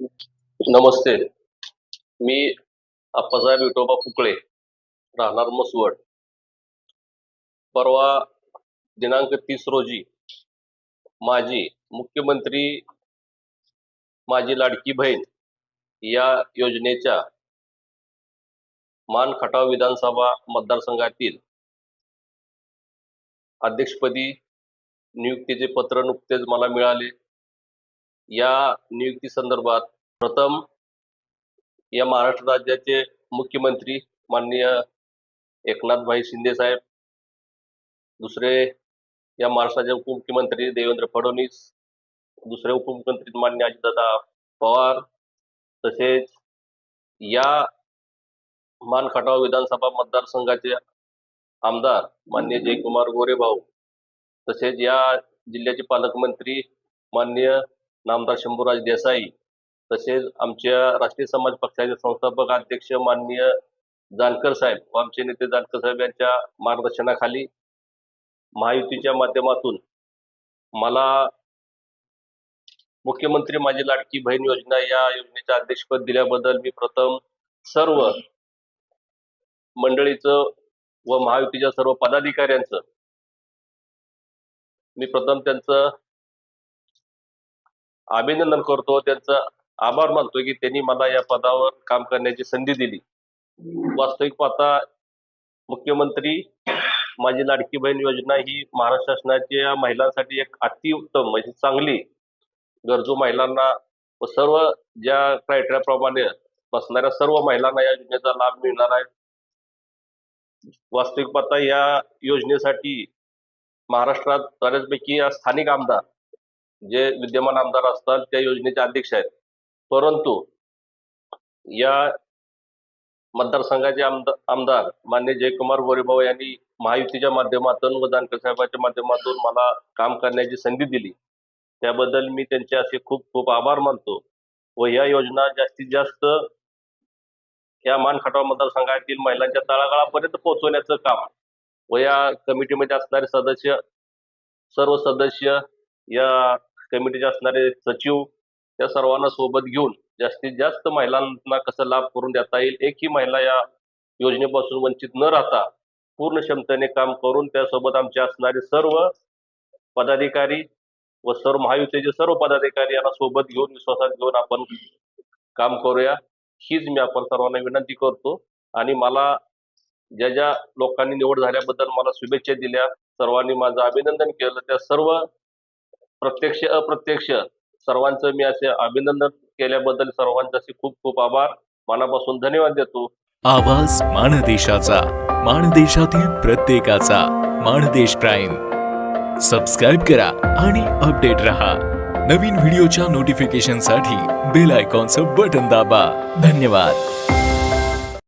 नमस्ते. मी अप्पासाहेब विठोबा फुकळे राहणार मसवड परवा दिनांक तीस रोजी माझी मुख्यमंत्री माझी लाडकी बहीण या योजनेच्या मान खटाव विधानसभा मतदारसंघातील अध्यक्षपदी नियुक्तीचे पत्र नुकतेच मला मिळाले. या नियुक्ती संदर्भात प्रथम या महाराष्ट्र राज्याचे मुख्यमंत्री माननीय एकनाथभाई शिंदे साहेब दुसरे या महाराष्ट्राचे उपमुख्यमंत्री देवेंद्र फडणवीस दुसरे उपमुख्यमंत्री माननीय अजितदादा पवार तसेच या मानखटाव विधानसभा मतदारसंघाचे आमदार माननीय जयकुमार गोरे भाऊ तसेच या जिल्ह्याचे पालकमंत्री माननीय नामदार शंभूराज देसाई तसेच आमच्या राष्ट्रीय समाज पक्षाचे संस्थापक अध्यक्ष माननीय जानकर साहेब व आमचे नेते जानकर साहेब यांच्या मार्गदर्शनाखाली महायुतीच्या माध्यमातून मला मुख्यमंत्री माझी लाडकी बहीण योजना या योजनेचे अध्यक्षपद दिल्याबद्दल मी प्रथम सर्व मंडळीचं व महायुतीच्या सर्व पदाधिकाऱ्यांचं मी प्रथम त्यांचं अभिनंदन करतो. त्यांचं आभार मानतो की त्यांनी मला या पदावर काम करण्याची संधी दिली. वास्तविक पाहता मुख्यमंत्री माझी लाडकी बहीण योजना ही महाराष्ट्र शासनाच्या महिलांसाठी एक अतिउत्तम म्हणजे चांगली गरजू महिलांना व सर्व ज्या क्रायटेरियाप्रमाणे बसणाऱ्या सर्व महिलांना या योजनेचा लाभ मिळणार आहे. वास्तविक पाहता या योजनेसाठी महाराष्ट्रात बऱ्याचपैकी या स्थानिक आमदार जे विद्यमान आमदार असतात त्या योजनेचे अध्यक्ष आहेत. परंतु या मतदारसंघाचे आमदार आमदार मान्य जयकुमार गोरेभाऊ यांनी महायुतीच्या माध्यमातून व जानकर साहेबांच्या माध्यमातून मला काम करण्याची संधी दिली. त्याबद्दल मी त्यांचे असे खूप खूप आभार मानतो. व या योजना जास्तीत जास्त या मानखटाव मतदारसंघातील महिलांच्या तळागाळापर्यंत पोहोचवण्याचं काम व या कमिटीमध्ये असणारे सदस्य सर्व सदस्य या कमिटीचे असणारे सचिव या सर्वांना सोबत घेऊन जास्तीत जास्त महिलांना कसं लाभ करून देता येईल एकही महिला या योजनेपासून वंचित न राहता पूर्ण क्षमतेने काम करून त्यासोबत आमचे असणारे सर्व पदाधिकारी व सर्व महायुतीचे सर्व पदाधिकारी यांना सोबत घेऊन विश्वासात घेऊन आपण काम करूया. हीच मी आपण सर्वांना विनंती करतो. आणि मला ज्या ज्या लोकांनी निवड झाल्याबद्दल मला शुभेच्छा दिल्या सर्वांनी माझं अभिनंदन केलं. त्या सर्व प्रत्यक्ष अप्रत्यक्ष. सर्वांचं मी असे अभिनंदन केल्याबद्दल सर्वांचे असे खूप खूप आभार. मनापासून धन्यवाद देतो. आवाज माणदेशाचा माणदेशातील प्रत्येकाचा माणदेश प्राईम. सबस्क्राईब करा आणि अपडेट रहा. नवीन व्हिडिओच्या नोटिफिकेशनसाठी बेल आयकॉनचं बटन दाबा. धन्यवाद.